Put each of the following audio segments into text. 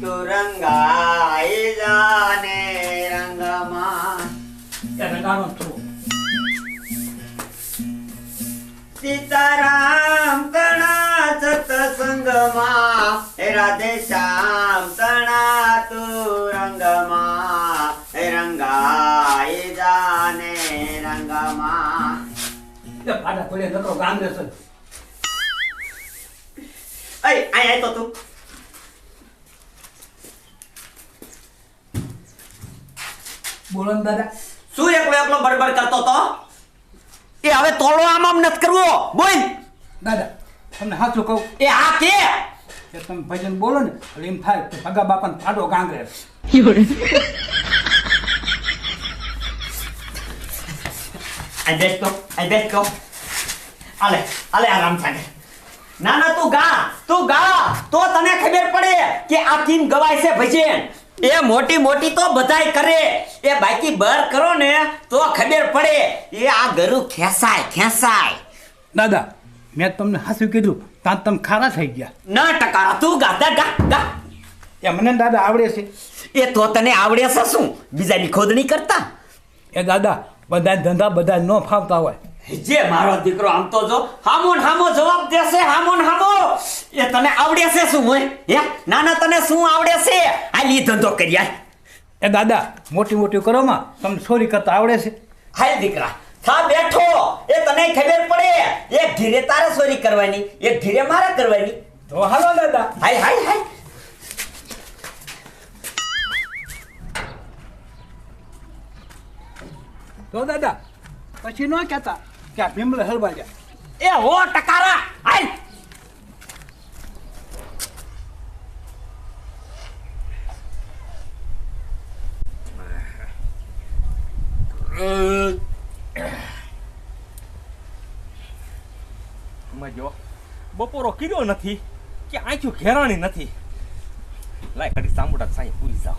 तू रंगाई जाने रंगमा सीताराम कणाच संगमा राधे श्याम कणा तू रंगमा रंगाई जाने रंगमा त्या पाण्यात नको गाणं आई ऐ ऐ तू. બોલો ને દાદા. શું એકલો એકલો બડબડ કરતો તો? એ હવે તોડો આમ આમ નથી કરવો. બોલ. દાદા તમને સાચું કહું? એ આ કે? કે તમે ભજન બોલો ને એટલે એમ થાય કે ભગા બાપાને પાડો ગાંગરે. બેસ કહો આય બેસ તો. આલે આલે આરામ થાય ના ના તું ગા તું ગા. તો તને ખબર પડે કે આ કેમ ગવાય છે ભજન. એ મોટી મોટી તો બધાય કરે. એ બાકી બર કરો ને તો ખબર પડે. એ આ ગરુ ખેંચાય ખેંચાય. દાદા મેં તમને હાસું કીધું. ત્યાં તમે ખારા થઈ ગયા. ના ટકારા તું ગાતા ગા ગા એ મને દાદા આવડે છે. એ તો તને આવડે છે શું? બીજાની ખોદણી કરતા? એ દાદા બધા ધંધા બધા ન ફાવતા હોય. જે મારો દીકરો આમ તો જો હામો હામો જવાબ દેશે હામો ને હામો. એ તને આવડે છે શું હોય? હે? નાના તને શું આવડે છે? આ લી ધંધો કરી એ દાદા મોટી મોટી કરોમાં તમને છોરી કરતા આવડે છે. હાલ દીકરા થા બેઠો. એ તને ખબર પડે. એક ધીરે તારે ચોરી કરવાની એક ધીરે મારે કરવાની. તો હાલો દાદા. હાય હાય હાય તો દાદા પછી ન કહેતા. કે ભીમલે હલવા જાય એ હો ટકારા હાલ. મજો બપોરો કીધો નથી કે આંખ્યું ઘેરાણી નથી. લાય કડી સાંભળા સાંઈ પૂરી જાવ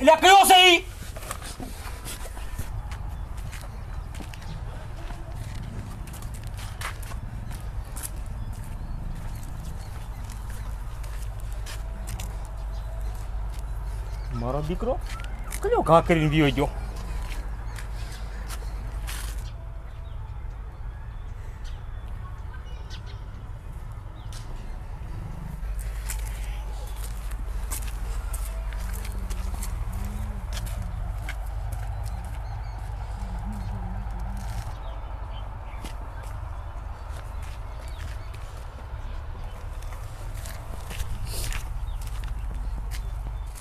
એટલે કયો છે ઈ મારો દીકરો કયો ઘા કરીને વિયો ગયો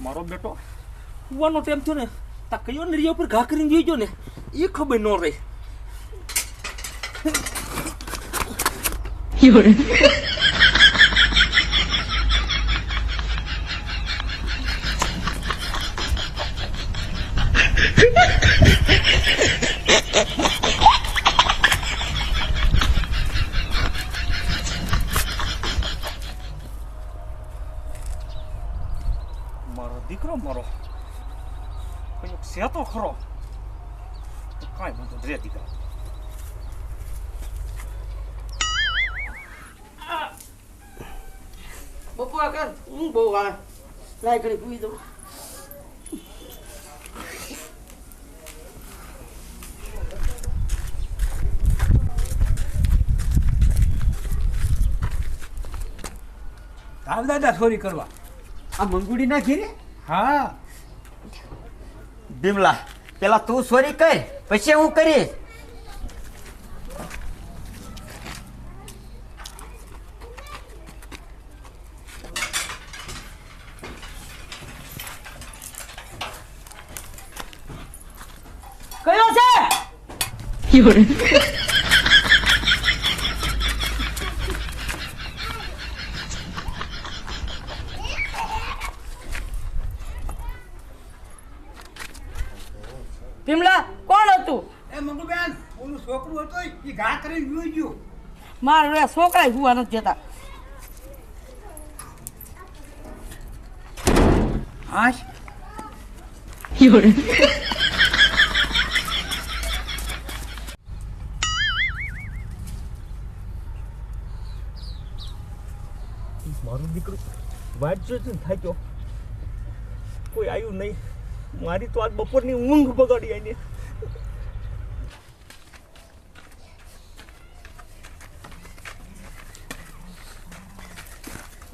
મારો બેટો. કુવાનો ટાઈમ થયો ને, તા કયો નરિયા ઉપર ઘા કરીને જોઈજો ને, એ ખબર ન રહી. મારો દીકરો મારો કયો છે તો ખરો કાંઈ બધું રે દીકરા બપોર કર હું બહુ આવે લાય કરી પી દઉં દાદા ચોરી કરવા આ મંગુડી ના ઘીરે હા. બિમલા પેલા તું સોરી કર પછી હું કરીશ. કયો છે? ભીમલા કોણ હતું? એ મંગુબેન ઓલું છોકરું હતું એ ઘા કરીને જોઈ ગયું. મારા છોકરા હુવા નથી જતા. હાશ. મારું દીકરું વાટ જોઈ થાક્યો. કોઈ આવ્યું નહીં. મારી તો આજ બપોરની ઊંઘ બગાડી આઈને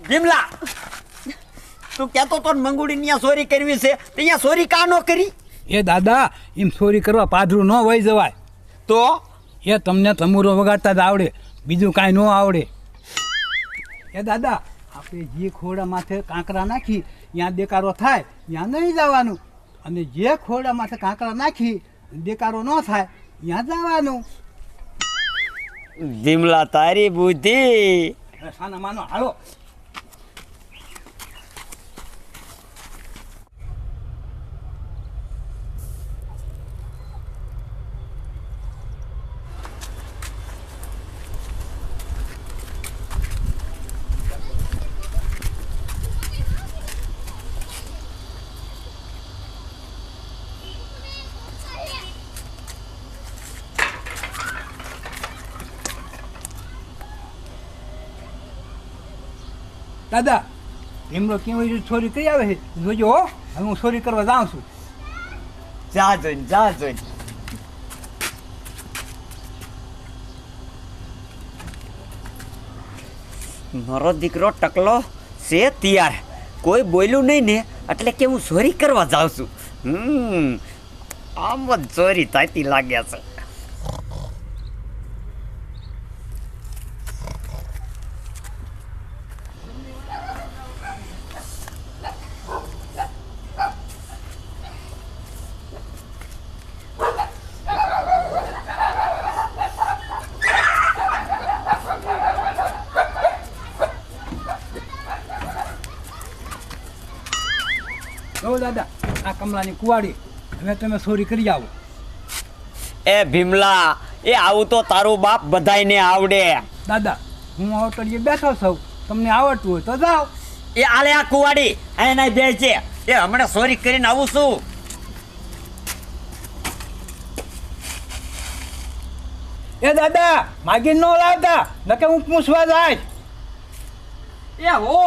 ભીમલા તું કહેતો તો મંગુડી ન્યા ચોરી કરવી છે તો અહીંયા ચોરી કા નો કરી? એ દાદા એમ ચોરી કરવા પાધરું ન વહી જવાય. તો? એ તમને તમુરો વગાડતા જ આવડે બીજું કાંઈ ન આવડે. એ દાદા આપણે જે ખોડા માથે કાંકરા નાખી ત્યાં દેકારો થાય ત્યાં નહીં જવાનું. અને જે ખોડા માથે કાંકરા નાખી દેકારો ન થાય ત્યાં જવાનું. ધીમલા તારી બુદ્ધિ. સાના માનો હાલો. દાદા, એમનો કેવી છોરી કરી આવે છે? જોજો હો હવે હું ચોરી કરવા જાઉં છું. જા જોઈને જા જોઈને. મારો દીકરો ટકલો છે તૈયાર. કોઈ બોલ્યું નહીં ને, એટલે કે હું ચોરી કરવા જાઉં છું. હમ, આમ જ ચોરી થતી લાગ્યા છે. દાદા આ કમલાની કુવાડી. હવે તમે ચોરી કરી આવો. એ ભીમલા એ આવું તો તારું બાપ બધાયને આવડે. દાદા હું હોટલીએ બેઠો છું. તમને આવડતું હોય તો જાઓ. એ આલે આ કુવાડી એના બે છે. એ હમણાં ચોરી કરીને આવું છું. એ દાદા માગી ન લાવતા નકે હું પૂછવા જાય. એ હો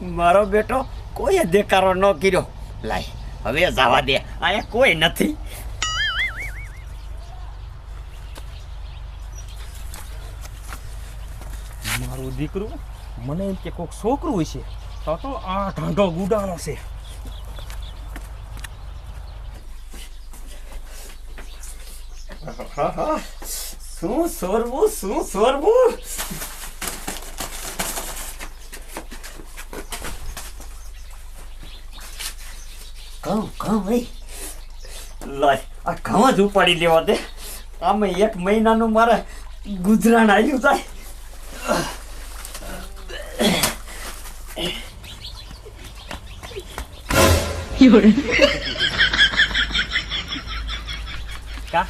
મારો બેટો કોઈ દેકારો ન કર્યો. લાય હવે જવા દે. અહીંયા કોઈ નથી. મારું દીકરું મને એમ કે કોઈક છોકરું હોય છે. તો તો આ ઢાંઢો ગુડાનો છે. શું સોરવું શું સોરવું? કહું કહું ભાઈ. લાય આ ઘઉં જ ઉપાડી લેવા દે. આમે એક મહિનાનું મારે ગુજરાન આવ્યું થાય. કા?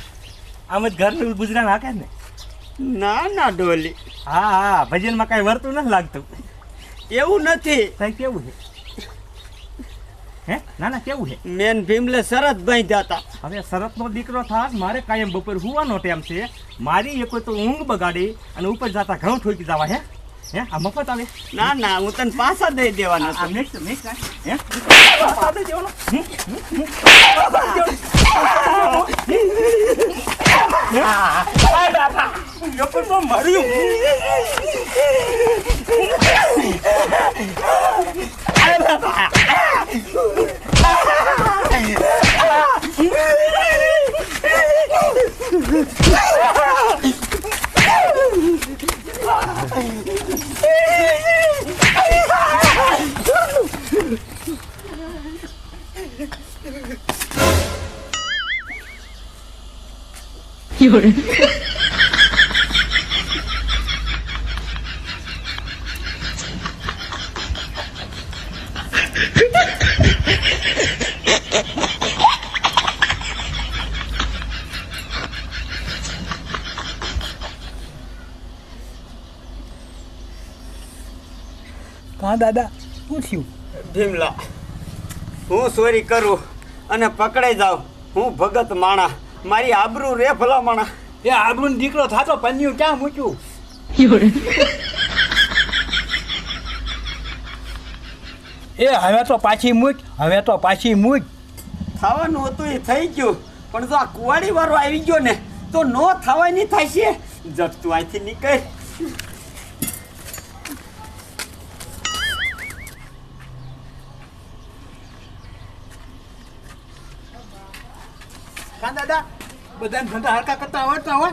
આમ જ ઘરનું ગુજરાન હાકે ને? ના ના ડોલી. હા હા ભજનમાં કાંઈ વર્તું નથી લાગતું. એવું નથી. સાહેબ કેવું છે? હે? ના ના કેવું છે મેન ભીમલે શરત બાંધ્યા હતા હવે શરતનો દીકરો થાક મારે કાયમ બપોર હુવાનો ટાઈમ છે. મારી એ તો ઊંઘ બગાડી અને ઉપર જતા ઘણું ઠોકી જવા હે? હે આ મફત આવે? ના ના હું તને પાછા દઈ દેવાના છું. નેક્સ્ટ નેક્સ્ટ હે પાછા દઈ દેવાનો? માર્યું. 有人。કાં દાદા શું થયું? ભીમલા હું ચોરી કરું અને પકડાઈ જાઉં. હું ભગત માણા. મારી આબરૂ રે ભલા માણા. એ આબરૂ દીકરો થાતો પન્યું ક્યાં મૂક્યું? એ હવે તો પાછી મૂક હવે તો પાછી મૂક. થવાનું હતું એ થઈ ગયું પણ જો આ કુવાડી વાળો આવી ગયો ને તો નો થવાની થાય છે જટ તું અહીંથી નીકળ. દાદા બધાને ધંધા હરકા કરતા આવડતા હોય?